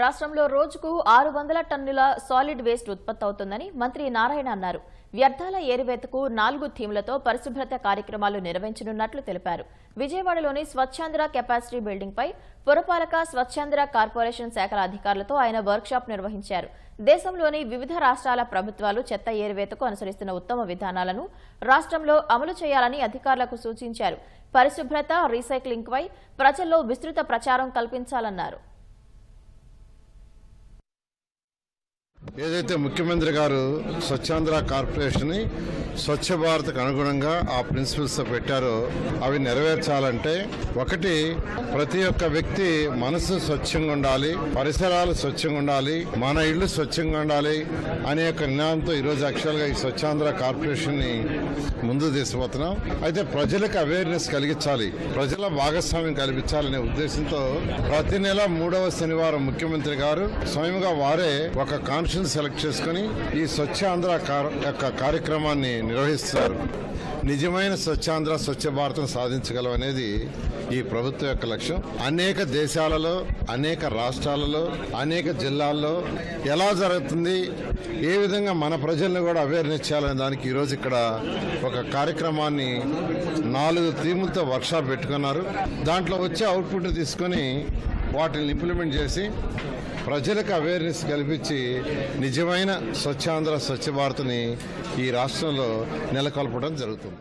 రాష్ట్రంలో రోజుకు ఆరు వందల టన్నుల సాలిడ్ వేస్ట్ ఉత్పత్తి అవుతుందని మంత్రి నారాయణ అన్నారు. వ్యర్థాల ఏరివేతకు నాలుగు థీమ్లతో పరిశుభ్రత కార్యక్రమాలు నిర్వహించనున్నట్లు తెలిపారు. విజయవాడలోని స్వచ్ఛాంధ్ర కెపాసిటీ బిల్డింగ్పై పురపాలక స్వచ్ఛాంధ్ర కార్పొరేషన్ శాఖల అధికారులతో ఆయన వర్క్షాప్ నిర్వహించారు. దేశంలోని వివిధ రాష్ట్రాల ప్రభుత్వాలు చెత్త ఏరివేతకు అనుసరిస్తున్న ఉత్తమ విధానాలను రాష్ట్రంలో అమలు చేయాలని అధికారులకు సూచించారు. పరిశుభ్రత రీసైక్లింగ్పై ప్రజల్లో విస్తృత ప్రచారం కల్పించాలన్నారు. ఏదైతే ముఖ్యమంత్రి గారు స్వచ్ఛాంధ్ర కార్పొరేషన్ స్వచ్ఛ భారత్కు అనుగుణంగా ఆ ప్రిన్సిపల్స్ పెట్టారో అవి నెరవేర్చాలంటే ఒకటి ప్రతి ఒక్క వ్యక్తి మనసు స్వచ్ఛంగా ఉండాలి పరిసరాలు స్వచ్ఛంగా ఉండాలి మన ఇళ్ళు స్వచ్ఛంగా ఉండాలి అనే ఒక నినాదంతో ఈరోజు యాక్చువల్గా ఈ స్వచ్ఛాంధ్ర కార్పొరేషన్ని ముందు తీసుకుపోతున్నాం. అయితే ప్రజలకు అవేర్నెస్ కలిగించాలి ప్రజల భాగస్వామ్యం కల్పించాలనే ఉద్దేశంతో ప్రతి నెల మూడవ శనివారం ముఖ్యమంత్రి గారు స్వయంగా వారే ఒక కాన్ఫరెన్స్ సెలెక్ట్ చేసుకుని ఈ స్వచ్ఛాంధ్ర కార్- యొక్క కార్యక్రమాన్ని నిర్వహిస్తున్నారు నిజమైన స్వచ్ఛాంధ్ర స్వచ్ఛ భారతం సాధించగలం అనేది ఈ ప్రభుత్వం యొక్క లక్ష్యం. అనేక దేశాలలో అనేక రాష్ట్రాలలో అనేక జిల్లాల్లో ఎలా జరుగుతుంది ఏ విధంగా మన ప్రజలను కూడా అవేర్నెస్ చేయాలనే దానికి ఈరోజు ఇక్కడ ఒక కార్యక్రమాన్ని నాలుగు థీములతో వర్క్షాప్ పెట్టుకున్నారు. దాంట్లో వచ్చే అవుట్పుట్ తీసుకొని వాటిని ఇంప్లిమెంట్ చేసి ప్రజలకు అవేర్నెస్ కల్పించి నిజమైన స్వచ్ఛాంధ్ర స్వచ్ఛ భారత్ని ఈ రాష్ట్రంలో నెలకొల్పడం జరుగుతుంది.